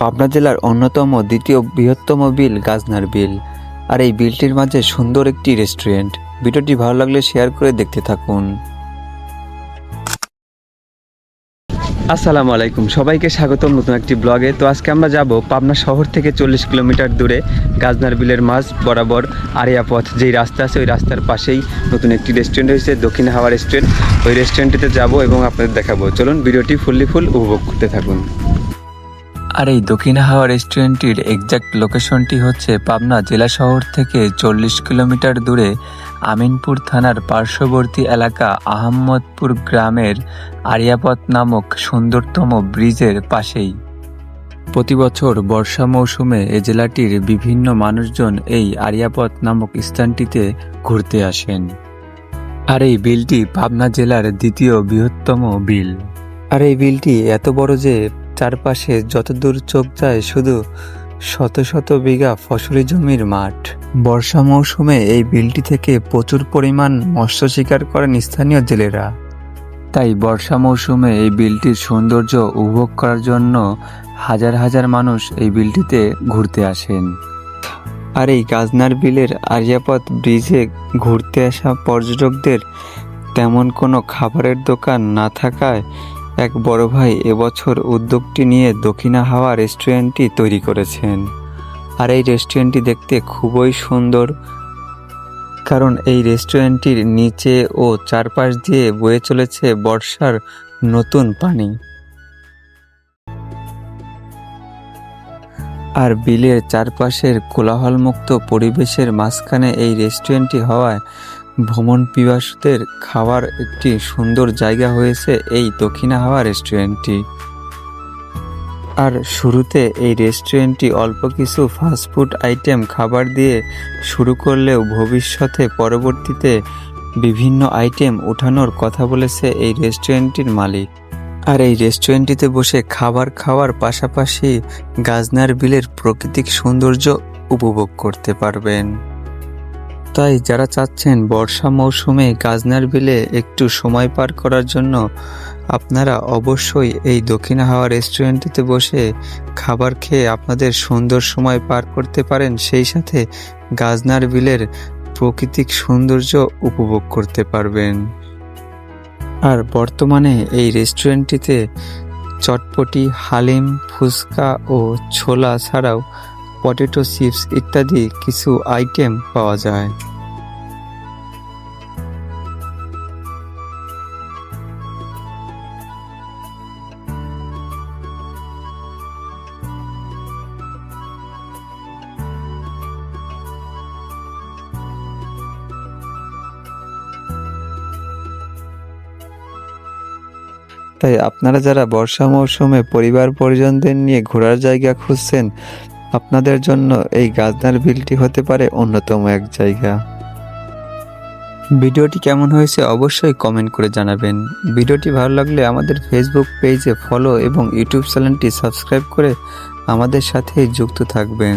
পাবনা জেলার অন্যতম দ্বিতীয় বৃহত্তম বিল গাজনার বিল। আর এই বিলটির মাঝে সুন্দর একটি রেস্টুরেন্ট। ভিডিওটি ভালো লাগলে শেয়ার করে দেখতে থাকুন। আসসালামু আলাইকুম, সবাইকে স্বাগতম নতুন একটি ব্লগে। তো আজকে আমরা যাব পাবনা শহর থেকে চল্লিশ কিলোমিটার দূরে গাজনার বিলের মাঝ বরাবর আরিয়া পথ। যেই রাস্তা আছে ওই রাস্তার পাশেই নতুন একটি রেস্টুরেন্ট হয়েছে দক্ষিণ হাওয়া রেস্টুরেন্ট। ওই রেস্টুরেন্টটিতে যাব এবং আপনাদের দেখাবো। চলুন ভিডিওটি ফুললি ফুল উপভোগ করতে থাকুন। আর এই দক্ষিণ হাওয়া রেস্টুরেন্টটির এক্সাক্ট লোকেশনটি হচ্ছে পাবনা জেলা শহর থেকে চল্লিশ কিলোমিটার দূরে আমিনপুর থানার পার্শ্ববর্তী এলাকা আহম্মদপুর গ্রামের আরিয়াপথ নামক সুন্দরতম ব্রিজের পাশেই। প্রতি বছর বর্ষা মৌসুমে এ জেলাটির বিভিন্ন মানুষজন এই আরিয়াপথ নামক স্থানটিতে ঘুরতে আসেন। আর এই বিলটি পাবনা জেলার দ্বিতীয় বৃহত্তম বিল। আর এই বিলটি এত বড় যে চারপাশে যতদূর চোখ যায় শুধু শত শত বিঘা ফসলি জমির মাঠ। বর্ষা মৌসুমে এই বিলটি থেকে প্রচুর পরিমাণ মৎস্য শিকার করেন স্থানীয় জেলেরা। তাই বর্ষা মৌসুমে এই বিলটির সৌন্দর্য উপভোগ করার জন্য হাজার হাজার মানুষ এই বিলটিতে ঘুরতে আসেন। আর এই গাজনার বিলের আরিয়াপথ ব্রিজে ঘুরতে আসা পর্যটকদের তেমন কোনো খাবারের দোকান না থাকায় এক বড় ভাই এবছর উদ্যোগটি নিয়ে দক্ষিণা হাওয়া রেস্টুরেন্টটি তৈরি করেছেন। আর এই রেস্টুরেন্টটি দেখতে খুবই সুন্দর, কারণ এই রেস্টুরেন্টটির নিচে ও চারপাশ দিয়ে বয়ে চলেছে বর্ষার নতুন পানি। আর বিলের চারপাশের কোলাহলমুক্ত পরিবেশের মাঝখানে এই রেস্টুরেন্টটি হওয়ায় ভ্রমণ পিপাসুদের খাওয়ার একটি সুন্দর জায়গা হয়েছে এই দক্ষিণা হাওয়া রেস্টুরেন্টটি। আর শুরুতে এই রেস্টুরেন্টটি অল্প কিছু ফাস্টফুড আইটেম খাবার দিয়ে শুরু করলেও ভবিষ্যতে পরবর্তীতে বিভিন্ন আইটেম উঠানোর কথা বলেছে এই রেস্টুরেন্টটির মালিক। আর এই রেস্টুরেন্টটিতে বসে খাবার খাওয়ার পাশাপাশি গাজনার বিলের প্রাকৃতিক সৌন্দর্য উপভোগ করতে পারবেন। তাই যারা চাচ্ছেন বর্ষা মৌসুমে গাজনার বিলে একটু সময় পার করার জন্য, আপনারা অবশ্যই এই দক্ষিণ হাওয়া রেস্টুরেন্টটিতে বসে খাবার খেয়ে আপনাদের সুন্দর সময় পার করতে পারেন, সেই সাথে গাজনার বিলের প্রাকৃতিক সৌন্দর্য উপভোগ করতে পারবেন। আর বর্তমানে এই রেস্টুরেন্টটিতে চটপটি, হালিম, ফুচকা ও ছোলা ছাড়াও পটেটো চিপস ইত্যাদি কিছু আইটেম পাওয়া যায়। তাই আপনারা যারা বর্ষা মৌসুমে পরিবার পরিজনদের নিয়ে ঘোরার জায়গা খুঁজছেন আপনাদের জন্য এই গাজনার বিলটি হতে পারে অন্যতম এক জায়গা। ভিডিওটি কেমন হয়েছে অবশ্যই কমেন্ট করে জানাবেন। ভিডিওটি ভালো লাগলে আমাদের ফেসবুক পেজে ফলো এবং ইউটিউব চ্যানেলটি সাবস্ক্রাইব করে আমাদের সাথে যুক্ত থাকবেন।